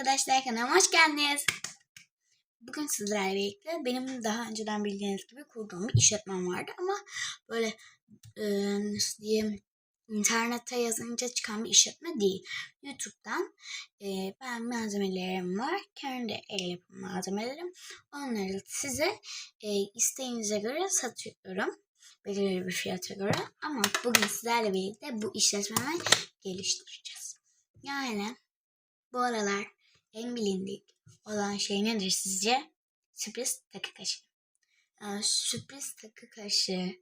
arkadaşlar kanalıma hoş geldiniz. Bugün sizlerle birlikte benim daha önceden bildiğiniz gibi kurduğum bir işletmem vardı ama böyle e, nasıl diyeyim internette yazınca çıkan bir işletme değil. YouTube'dan e, ben malzemelerim var. Kendi el yapımı malzemelerim. Onları size e, isteğinize göre satıyorum. Belirli bir fiyata göre. Ama bugün sizlerle birlikte bu işletmemi geliştireceğiz. Yani bu aralar en bilindik olan şey nedir sizce? Sürpriz takı kaşı. Ee, sürpriz takı kaşı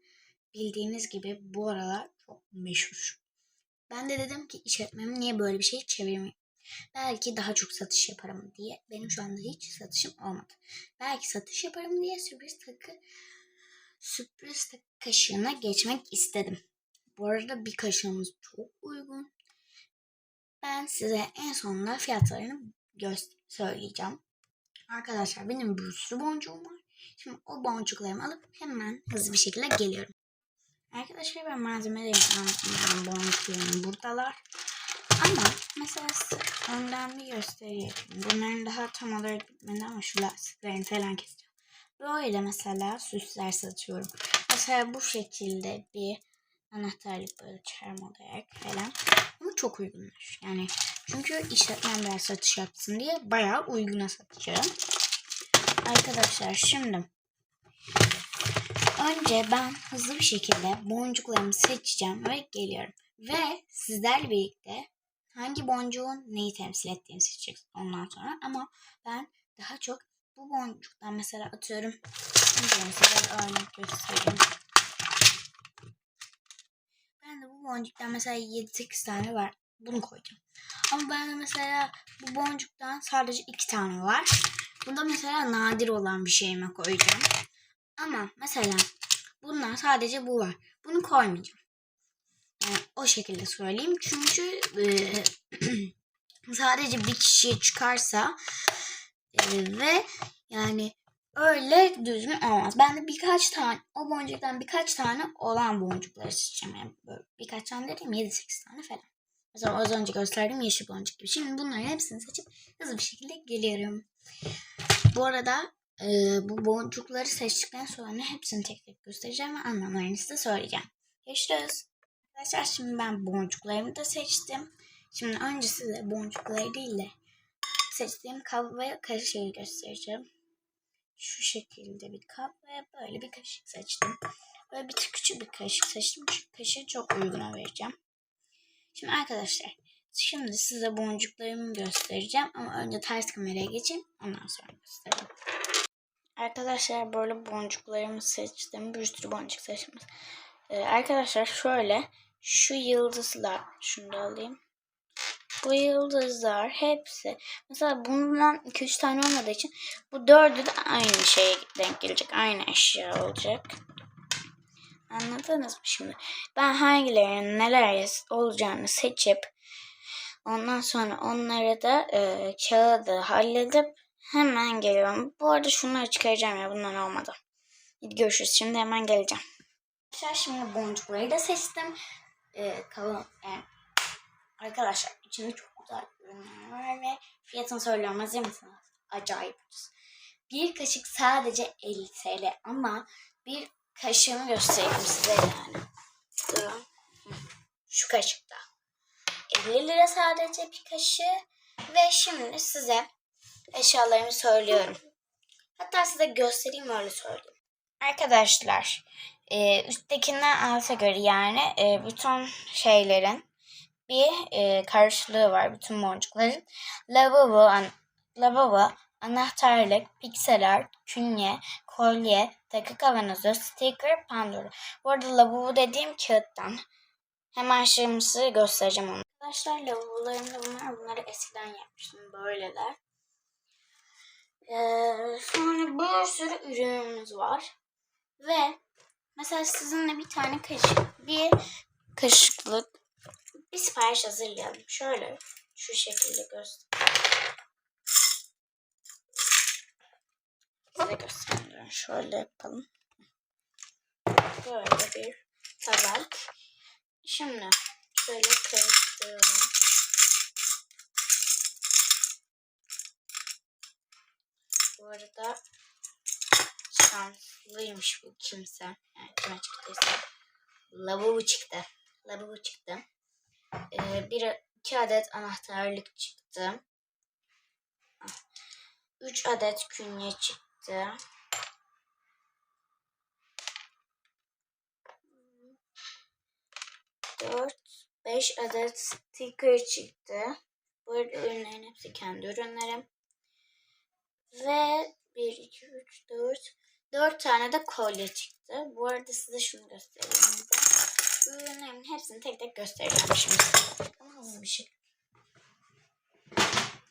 bildiğiniz gibi bu aralar çok meşhur. Ben de dedim ki işletmemi niye böyle bir şey çevirmeyeyim? Belki daha çok satış yaparım diye. Benim şu anda hiç satışım olmadı. Belki satış yaparım diye sürpriz takı sürpriz takı kaşığına geçmek istedim. Bu arada bir kaşığımız çok uygun. Ben size en sonunda fiyatlarını söyleyeceğim. Arkadaşlar benim bir sürü boncuğum var. Şimdi o boncuklarımı alıp hemen hızlı bir şekilde geliyorum. Arkadaşlar ben malzemelerimi anlatmayacağım. Boncuklarım buradalar. Ama mesela önden bir göstereyim. Bunların daha tam olarak bitmedi ama şu lastiklerini falan keseceğim. Böyle mesela süsler satıyorum. Mesela bu şekilde bir anahtarlık böyle charm olarak falan. Ama çok uygunlar. Yani çünkü işletmemler satış yapsın diye bayağı uyguna satacağım. Arkadaşlar şimdi önce ben hızlı bir şekilde boncuklarımı seçeceğim ve geliyorum. Ve sizlerle birlikte hangi boncuğun neyi temsil ettiğini seçeceğiz ondan sonra. Ama ben daha çok bu boncuktan mesela atıyorum. Size örnek göstereyim. Ben de bu boncuktan mesela 7-8 tane var. Bunu koyacağım. Ama ben mesela bu boncuktan sadece 2 tane var. Bunda mesela nadir olan bir şeyime koyacağım. Ama mesela bundan sadece bu var. Bunu koymayacağım. Yani o şekilde söyleyeyim. Çünkü e, sadece bir kişiye çıkarsa e, ve yani öyle düzgün olmaz. Ben de birkaç tane o boncuktan birkaç tane olan boncukları seçeceğim. Yani birkaç tane dedim 7-8 tane falan. Mesela az önce gösterdiğim yeşil boncuk gibi. Şimdi bunların hepsini seçip hızlı bir şekilde geliyorum. Bu arada e, bu boncukları seçtikten sonra hepsini tek tek göstereceğim ve anlamlarını size söyleyeceğim. Görüşürüz. Arkadaşlar şimdi ben boncuklarımı da seçtim. Şimdi önce size boncukları değil de seçtiğim kap ve kaşığı göstereceğim. Şu şekilde bir kap ve böyle bir kaşık seçtim. Böyle bir küçük bir kaşık seçtim. Çünkü kaşığı çok uyguna vereceğim. Şimdi arkadaşlar şimdi size boncuklarımı göstereceğim ama önce ters kameraya geçeyim ondan sonra göstereyim. Arkadaşlar böyle boncuklarımı seçtim. Bir sürü boncuk seçtim. Ee, arkadaşlar şöyle şu yıldızlar şunu da alayım. Bu yıldızlar hepsi mesela bundan 2-3 tane olmadığı için bu dördü de aynı şeye denk gelecek. Aynı eşya olacak. Anladınız mı şimdi? Ben hangilerinin neler olacağını seçip ondan sonra onları da e, kağıdı halledip hemen geliyorum. Bu arada şunları çıkaracağım ya bunlar olmadı. Hadi görüşürüz. Şimdi hemen geleceğim. Arkadaşlar şimdi boncukları da seçtim. Ee, kalın, yani arkadaşlar içinde çok güzel ürünler var ve fiyatını söylüyorum. Hazır mısınız? Acayip. Bir kaşık sadece 50 TL ama bir kaşığımı göstereyim size yani. Durun. Şu kaşıkta. 50 lira sadece bir kaşığı. Ve şimdi size eşyalarımı söylüyorum. Hatta size göstereyim öyle söyleyeyim. Arkadaşlar e, üsttekinden alta göre yani e, bütün şeylerin bir e, karşılığı var bütün boncukların. Lavabo, an, lavabo, anahtarlık, pikseler, künye, kolye, takı kavanozu, sticker, pandora. Bu arada lavabo dediğim kağıttan. Hemen şimdi göstereceğim onu. Arkadaşlar lavabolarımda bunlar. Bunları eskiden yapmıştım. Böyleler. Ee, sonra bir sürü ürünümüz var. Ve mesela sizinle bir tane kaşık, bir kaşıklık bir sipariş hazırlayalım. Şöyle şu şekilde göster. Size göstereyim. Şöyle yapalım. Böyle bir tabak. Şimdi şöyle karıştıralım. arada şanslıymış bu kimse. Yani kime çıktıysa. Lavabo çıktı. Lavabo çıktı. Ee, bir, iki adet anahtarlık çıktı. Üç adet künye çıktı. Dört, beş adet sticker çıktı. Bu arada ürünlerin hepsi kendi ürünlerim. Ve 1, 2, 3, 4, 4 tane de kolye çıktı. Bu arada size şunu göstereyim. bir ürünlerin hepsini tek tek göstereceğim şimdi. Ama hızlı bir şey.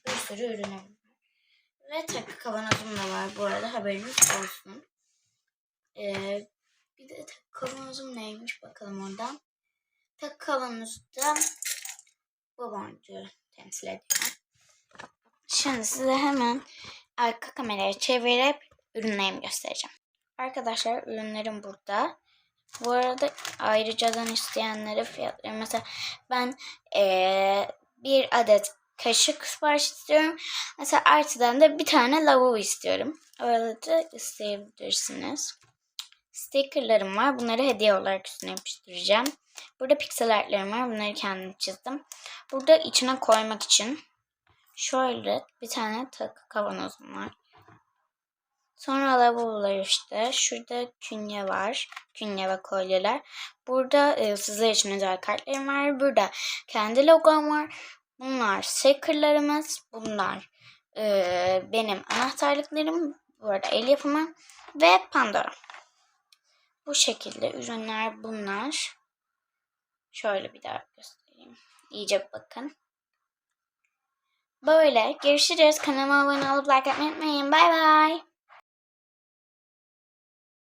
Bir sürü ürünüm. Ve takı kavanozum da var bu arada haberiniz olsun. Ee, bir de takı kavanozum neymiş bakalım oradan. Takı kavanozda boncuğu temsil ediyor. Şimdi size hemen arka kamerayı çevirip ürünlerimi göstereceğim. Arkadaşlar ürünlerim burada. Bu arada ayrıcadan isteyenlere fiyatları mesela ben eee, bir adet kaşık sipariş istiyorum. Mesela artıdan da bir tane lavabo istiyorum. Öyle de isteyebilirsiniz. Stickerlarım var. Bunları hediye olarak üstüne yapıştıracağım. Burada piksel artlarım var. Bunları kendim çizdim. Burada içine koymak için şöyle bir tane takı kavanozum var. Sonra lavabolar işte. Şurada künye var. Künye ve kolyeler. Burada e, sizler için özel kartlarım var. Burada kendi logom var. Bunlar stickerlarımız. Bunlar e, benim anahtarlıklarım. Bu arada el yapımı. Ve Pandora. Bu şekilde ürünler bunlar. Şöyle bir daha göstereyim. İyice bakın. Böyle. Görüşürüz. Kanalıma abone olup like atmayı unutmayın. Bay bay.